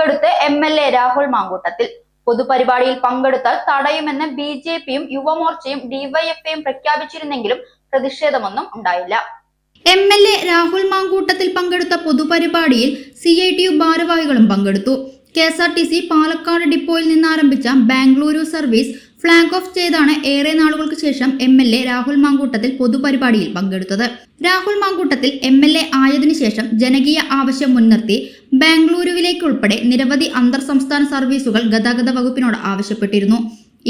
പങ്കെടുത്ത് M L A Rahul Mankoottathil. പൊതുപരിപാടിയിൽ പങ്കെടുത്താൽ തടയുമെന്ന് ബി ജെ പിയും യുവമോർച്ചയും ഡിവൈഎഫ്ഐയും പ്രഖ്യാപിച്ചിരുന്നെങ്കിലും പ്രതിഷേധമൊന്നും ഉണ്ടായില്ല. M L A Rahul Mankoottathil പങ്കെടുത്ത പൊതുപരിപാടിയിൽ സി ഐ ടി യു ഭാരവാഹികളും പങ്കെടുത്തു. K S R T C Palakkad ഡിപ്പോയിൽ നിന്ന് ആരംഭിച്ച ബാംഗ്ലൂരു സർവീസ് ഫ്ളാഗ് ഓഫ് ചെയ്താണ് ഏറെ നാളുകൾക്ക് ശേഷം M L A Rahul Mankoottathil പൊതുപരിപാടിയിൽ പങ്കെടുത്തത്. Rahul Mankoottathil M L A ആയതിനു ശേഷം ജനകീയ ആവശ്യം മുൻനിർത്തി ബാംഗ്ലൂരുവിലേക്കുൾപ്പെടെ നിരവധി അന്തർ സംസ്ഥാന സർവീസുകൾ ഗതാഗത വകുപ്പിനോട് ആവശ്യപ്പെട്ടിരുന്നു.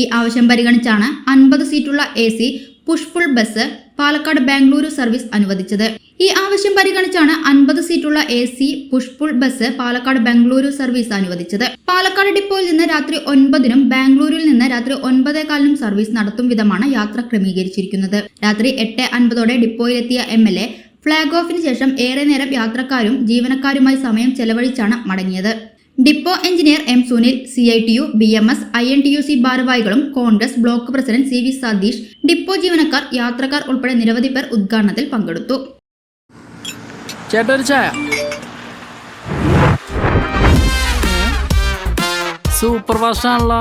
ഈ ആവശ്യം പരിഗണിച്ചാണ് അൻപത് സീറ്റുള്ള A C push pull bus Palakkad Bengaluru service അനുവദിച്ചത്. ഈ ആവശ്യം പരിഗണിച്ചാണ് അൻപത് സീറ്റുള്ള A C push pull bus Palakkad Bengaluru service അനുവദിച്ചത്. പാലക്കാട് ഡിപ്പോയിൽ നിന്ന് രാത്രി ഒൻപതിനും ബാംഗ്ലൂരിൽ നിന്ന് രാത്രി ഒൻപതേകാലിനും സർവീസ് നടത്തും വിധമാണ് യാത്ര ക്രമീകരിച്ചിരിക്കുന്നത്. രാത്രി എട്ട് അൻപതോടെ ഡിപ്പോയിലെത്തിയ എം എൽ എ ഫ്ളാഗ് ഓഫിന് ശേഷം ഏറെ നേരം യാത്രക്കാരും ജീവനക്കാരുമായി സമയം ചെലവഴിച്ചാണ് മടങ്ങിയത്. Depot engineer M Sunil C I T U B M S I N T U C ഭാരവാഹികളും Congress block president C V Satheesh depot ജീവനക്കാർ യാത്രക്കാർ ഉൾപ്പെടെ നിരവധി പേർ ഉദ്ഘാടനത്തിൽ പങ്കെടുത്തു. സൂപ്പർ ഫാസ്റ്റ് ആണല്ലോ